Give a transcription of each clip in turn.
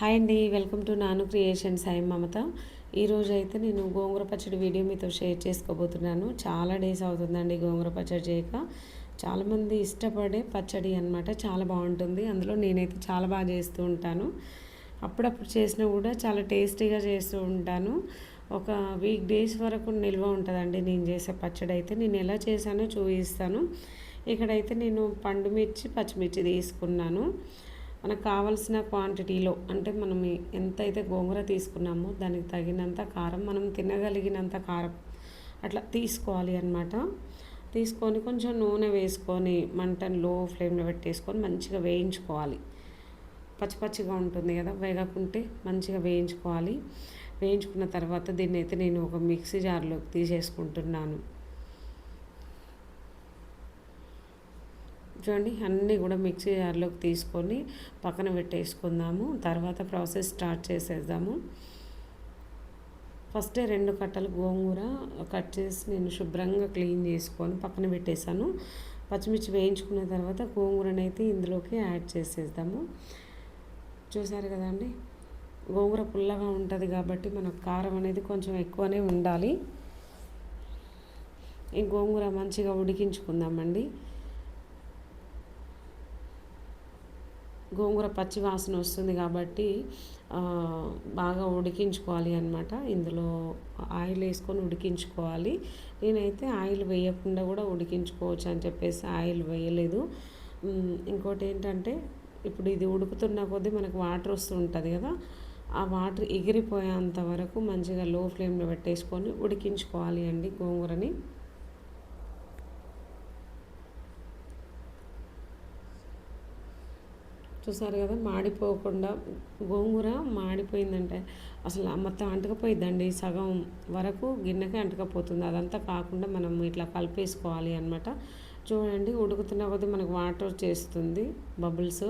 Hi అండి welcome to Nanu creations. I Mamata. ఈరోజు అయితే నేను గోంగూర పచ్చడి వీడియో మీతో షేర్ చేసుకోబోతున్నాను. చాలా డేస్ అవుతుందండి గోంగూర పచ్చడి చేయక. చాలామంది ఇష్టపడే పచ్చడి అనమాట చాలా బాగుంటుంది. అందులో నేనైతే చాలా బాగా చేస్తూ ఉంటాను. అప్పుడప్పుడు చేసినా కూడా చాలా టేస్టీగా చేస్తూ ఉంటాను. ఒక వీక్ డేస్ వరకు నిల్వ ఉంటుందండి నేను చేసే పచ్చడి అయితే. నేను ఎలా చేశానో చూపిస్తాను. ఇక్కడైతే నేను పండు మిర్చి పచ్చిమిర్చి తీసుకున్నాను. మనకు కావాల్సిన క్వాంటిటీలో అంటే మనం ఎంతైతే గోంగూర తీసుకున్నామో దానికి తగినంత కారం మనం తినగలిగినంత కారం అట్లా తీసుకోవాలి అనమాట తీసుకొని కొంచెం నూనె వేసుకొని మంటను లో ఫ్లేమ్లో పెట్టేసుకొని మంచిగా వేయించుకోవాలి. పచ్చి పచ్చిగా ఉంటుంది కదా వేగకుంటే మంచిగా వేయించుకోవాలి. వేయించుకున్న తర్వాత దీన్ని అయితే నేను ఒక మిక్సీ జార్లోకి తీసేసుకుంటున్నాను. చూడండి అన్నీ కూడా మిక్సీ జార్లోకి తీసుకొని పక్కన పెట్టేసుకుందాము. తర్వాత ప్రాసెస్ స్టార్ట్ చేసేద్దాము. ఫస్టే రెండు కట్టలు గోంగూర కట్ చేసి నేను శుభ్రంగా క్లీన్ చేసుకొని పక్కన పెట్టేశాను. పచ్చిమిర్చి వేయించుకున్న తర్వాత గోంగూరనైతే ఇందులోకి యాడ్ చేసేద్దాము. చూసారు కదండి గోంగూర పుల్లగా ఉంటుంది కాబట్టి మనకు కారం అనేది కొంచెం ఎక్కువనే ఉండాలి. ఈ గోంగూర మంచిగా ఉడికించుకుందామండి. గోంగూర పచ్చి వాసన వస్తుంది కాబట్టి బాగా ఉడికించుకోవాలి అనమాట ఇందులో ఆయిల్ వేసుకొని ఉడికించుకోవాలి. నేనైతే ఆయిల్ వేయకుండా కూడా ఉడికించుకోవచ్చు అని చెప్పేసి ఆయిల్ వేయలేదు. ఇంకోటి ఏంటంటే ఇప్పుడు ఇది ఉడుకుతున్న కొద్దీ మనకు వాటర్ వస్తూ ఉంటుంది కదా ఆ వాటర్ ఎగిరిపోయేంత వరకు మంచిగా లో ఫ్లేమ్లో పెట్టేసుకొని ఉడికించుకోవాలి అండి గోంగూరని. చూసారు కదా మాడిపోకుండా గోంగూర మాడిపోయిందంటే అసలు మొత్తం అంటకపోయిద్దండి సగం వరకు గిన్నెకి అంటకపోతుంది. అదంతా కాకుండా మనం ఇట్లా కలిపేసుకోవాలి అనమాట చూడండి ఉడుకుతున్న కొద్దీ మనకు వాటర్ చేస్తుంది బబుల్స్.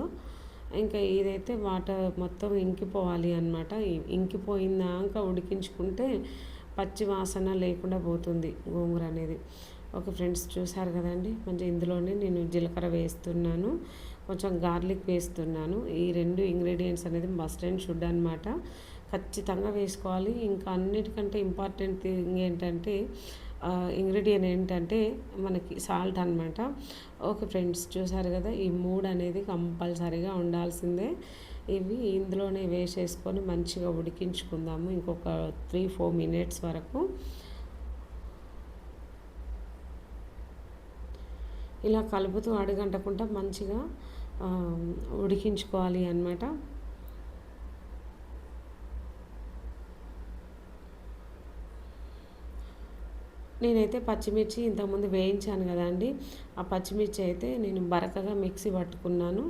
ఇంకా ఇదైతే వాటర్ మొత్తం ఇంకిపోవాలి అనమాట ఇంకిపోయిందాక ఉడికించుకుంటే పచ్చి వాసన లేకుండా పోతుంది గోంగూర అనేది. ఓకే ఫ్రెండ్స్ చూసారు కదండి? మంచి ఇందులోనే నేను జీలకర్ర వేస్తున్నాను. కొంచెం గార్లిక్ వేస్తున్నాను. ఈ రెండు ఇంగ్రీడియంట్స్ అనేది మస్ట్ అండ్ షుడ్ అనమాట ఖచ్చితంగా వేసుకోవాలి. ఇంకా అన్నిటికంటే ఇంపార్టెంట్ థింగ్ ఏంటంటే ఇంగ్రీడియంట్ ఏంటంటే మనకి సాల్ట్ అనమాట ఓకే ఫ్రెండ్స్ చూసారు కదా? ఈ మూడు అనేది కంపల్సరీగా ఉండాల్సిందే. ఇవి ఇందులోనే వేసేసుకొని మంచిగా ఉడికించుకుందాము. ఇంకొక త్రీ ఫోర్ మినిట్స్ వరకు ఇలా కలుపుతూ అడగంటకుండా మంచిగా ఉడికించుకోవాలి అనమాట నేనైతే పచ్చిమిర్చి ఇంతకుముందు వేయించాను కదా అండి. ఆ పచ్చిమిర్చి అయితే నేను బరకగా మిక్సీ పట్టుకున్నాను.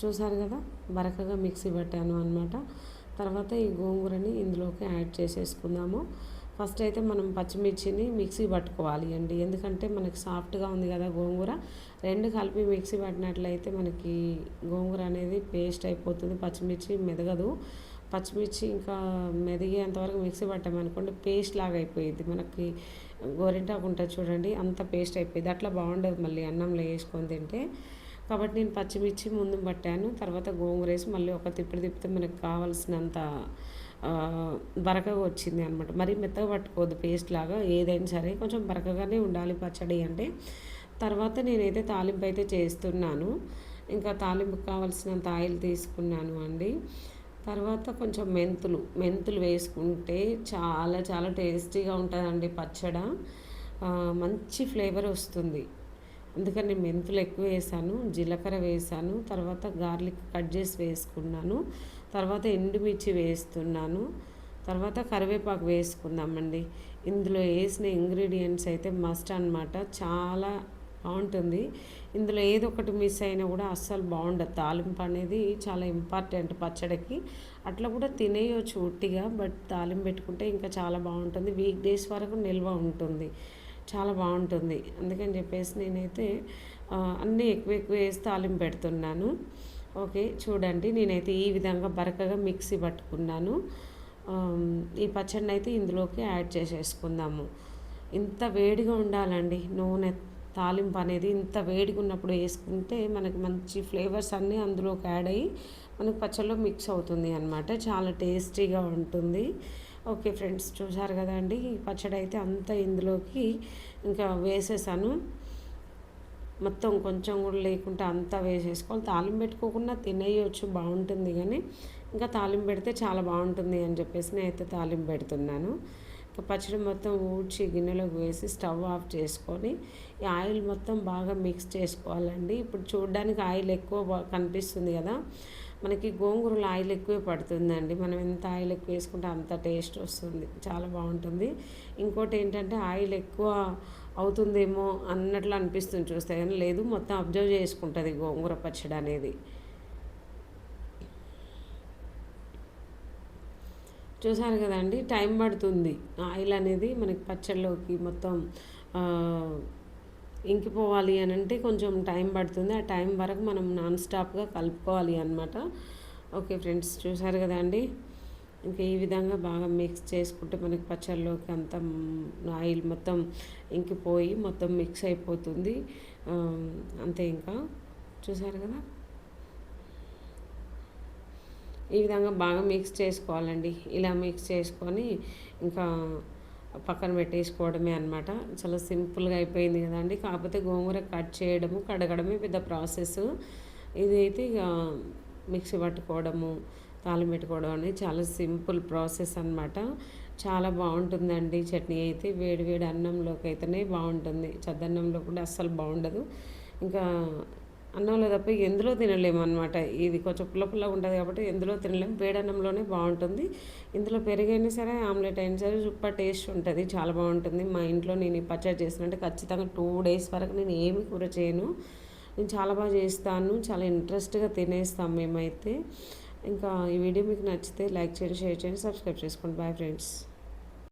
చూసారు కదా బరకగా మిక్సీ పట్టాను అనమాట తర్వాత ఈ గోంగూరని ఇందులోకి యాడ్ చేసేసుకుందాము. ఫస్ట్ అయితే మనం పచ్చిమిర్చిని మిక్సీ పట్టుకోవాలి అండి. ఎందుకంటే మనకి సాఫ్ట్గా ఉంది కదా గోంగూర. రెండు కలిపి మిక్సీ పట్టినట్లయితే మనకి గోంగూర అనేది పేస్ట్ అయిపోతుంది. పచ్చిమిర్చి మెదగదు. పచ్చిమిర్చి ఇంకా మెదిగేంతవరకు మిక్సీ పట్టామనుకోండి పేస్ట్ లాగా అయిపోయింది మనకి గోరింటాకు ఉంటుంది చూడండి అంత పేస్ట్ అయిపోయింది అట్లా బాగుండదు మళ్ళీ అన్నంలో వేసుకొని తింటే. కాబట్టి నేను పచ్చిమిర్చి ముందు పట్టాను. తర్వాత గోంగూర వేసి మళ్ళీ ఒక తిప్పి తిప్పితే మనకు కావాల్సినంత బరకగా వచ్చింది అనమాట మరీ మెత్తగా పట్టుకోవద్దు పేస్ట్ లాగా ఏదైనా సరే కొంచెం బరకగానే ఉండాలి పచ్చడి అంటే. తర్వాత నేనైతే తాలింపు అయితే చేస్తున్నాను. ఇంకా తాలింపు కావాల్సినంత ఆయిల్ తీసుకున్నాను అండి. తర్వాత కొంచెం మెంతులు మెంతులు వేసుకుంటే చాలా చాలా టేస్టీగా ఉంటుందండి పచ్చడ. మంచి ఫ్లేవర్ వస్తుంది. అందుకని నేను మెంతులు ఎక్కువ వేసాను జీలకర్ర వేసాను తర్వాత గార్లిక్ కట్ చేసి వేసుకున్నాను తర్వాత ఎండుమిర్చి వేస్తున్నాను తర్వాత కరివేపాకు వేసుకుందామండి. ఇందులో వేసిన ఇంగ్రీడియంట్స్ అయితే మస్ట్ అనమాట చాలా బాగుంటుంది. ఇందులో ఏదో ఒకటి మిస్ అయినా కూడా అస్సలు బాగుండదు. తాలింపు అనేది చాలా ఇంపార్టెంట్ పచ్చడికి. అట్లా కూడా తినేయచ్చు ఉట్టిగా బట్ తాలింపు పెట్టుకుంటే ఇంకా చాలా బాగుంటుంది. వీక్ డేస్ వరకు నిల్వ ఉంటుంది. చాలా బాగుంటుంది. అందుకని చెప్పేసి నేనైతే అన్నీ ఎక్కువ ఎక్కువ వేసి తాలింపు పెడుతున్నాను. ఓకే చూడండి. నేనైతే ఈ విధంగా బరకగా మిక్సీ పట్టుకున్నాను. ఈ పచ్చడిని అయితే ఇందులోకి యాడ్ చేసేసుకుందాము. ఇంత వేడిగా ఉండాలండి. నూనె తాలింపు అనేది ఇంత వేడిగా ఉన్నప్పుడు వేసుకుంటే మనకి మంచి ఫ్లేవర్స్ అన్నీ అందులోకి యాడ్ అయ్యి మనకు పచ్చళ్ళలో మిక్స్ అవుతుంది అనమాట చాలా టేస్టీగా ఉంటుంది. ఓకే ఫ్రెండ్స్ చూసారు కదండి పచ్చడి అయితే అంతా ఇందులోకి ఇంకా వేసేసాను. మొత్తం కొంచెం కూడా లేకుండా అంతా వేసేసుకోవాలి. తాలింపు పెట్టుకోకుండా తినేయచ్చు బాగుంటుంది కానీ ఇంకా తాలింపు పెడితే చాలా బాగుంటుంది అని చెప్పేసి నేనైతే తాలింపు పెడుతున్నాను. ఇంకా పచ్చడి మొత్తం ఊడ్చి గిన్నెలోకి వేసి స్టవ్ ఆఫ్ చేసుకొని ఈ ఆయిల్ మొత్తం బాగా మిక్స్ చేసుకోవాలండి. ఇప్పుడు చూడడానికి ఆయిల్ ఎక్కువ కనిపిస్తుంది కదా. మనకి గోంగూరలో ఆయిల్ ఎక్కువే పడుతుందండి. మనం ఎంత ఆయిల్ ఎక్కువ వేసుకుంటే అంత టేస్ట్ వస్తుంది. చాలా బాగుంటుంది. ఇంకోటి ఏంటంటే ఆయిల్ ఎక్కువ అవుతుందేమో అన్నట్లు అనిపిస్తుంది చూస్తే. కానీ లేదు మొత్తం అబ్జర్వ్ చేసుకుంటుంది గోంగూర పచ్చడి అనేది. చూసారు కదండి టైం పడుతుంది. ఆయిల్ అనేది మనకి పచ్చళ్ళలోకి మొత్తం ఇంకిపోవాలి అని అంటే కొంచెం టైం పడుతుంది. ఆ టైం వరకు మనం నాన్ స్టాప్గా కలుపుకోవాలి అనమాట ఓకే ఫ్రెండ్స్ చూసారు కదండి ఇంకా ఈ విధంగా బాగా మిక్స్ చేసుకుంటే మనకి పచ్చళ్ళలోకి అంత ఆయిల్ మొత్తం ఇంకిపోయి మొత్తం మిక్స్ అయిపోతుంది. అంతే ఇంకా. చూసారు కదా? ఈ విధంగా బాగా మిక్స్ చేసుకోవాలండి. ఇలా మిక్స్ చేసుకొని ఇంకా పక్కన పెట్టేసుకోవడమే అనమాట చాలా సింపుల్గా అయిపోయింది కదండి. కాకపోతే గోంగూర కట్ చేయడము కడగడమే పెద్ద ప్రాసెస్. ఇదైతే ఇక మిక్సీ పట్టుకోవడము తాళం పెట్టుకోవడం అనేది చాలా సింపుల్ ప్రాసెస్ అనమాట చాలా బాగుంటుందండి. చట్నీ అయితే వేడి వేడి అన్నంలోకి అయితేనే బాగుంటుంది. చద్దన్నంలో కూడా అస్సలు బాగుండదు. ఇంకా అన్నంలో తప్ప ఎందులో తినలేము అనమాట ఇది కొంచెం పుల్ల పుల్ల ఉంటుంది కాబట్టి ఎందులో తినలేము వేడన్నంలోనే బాగుంటుంది. ఇందులో పెరుగైనా సరే ఆమ్లెట్ అయినా సరే సూపర్ టేస్ట్ ఉంటుంది. చాలా బాగుంటుంది. మా ఇంట్లో నేను ఈ పచ్చడి చేసినట్టే ఖచ్చితంగా టూ డేస్ వరకు నేను ఏమి కూర చేయను. నేను చాలా బాగా చేస్తాను. చాలా ఇంట్రెస్ట్గా తినేస్తాం మేమైతే. ఇంకా ఈ వీడియో మీకు నచ్చితే లైక్ చేయండి షేర్ చేయండి సబ్స్క్రైబ్ చేసుకోండి. Bye friends.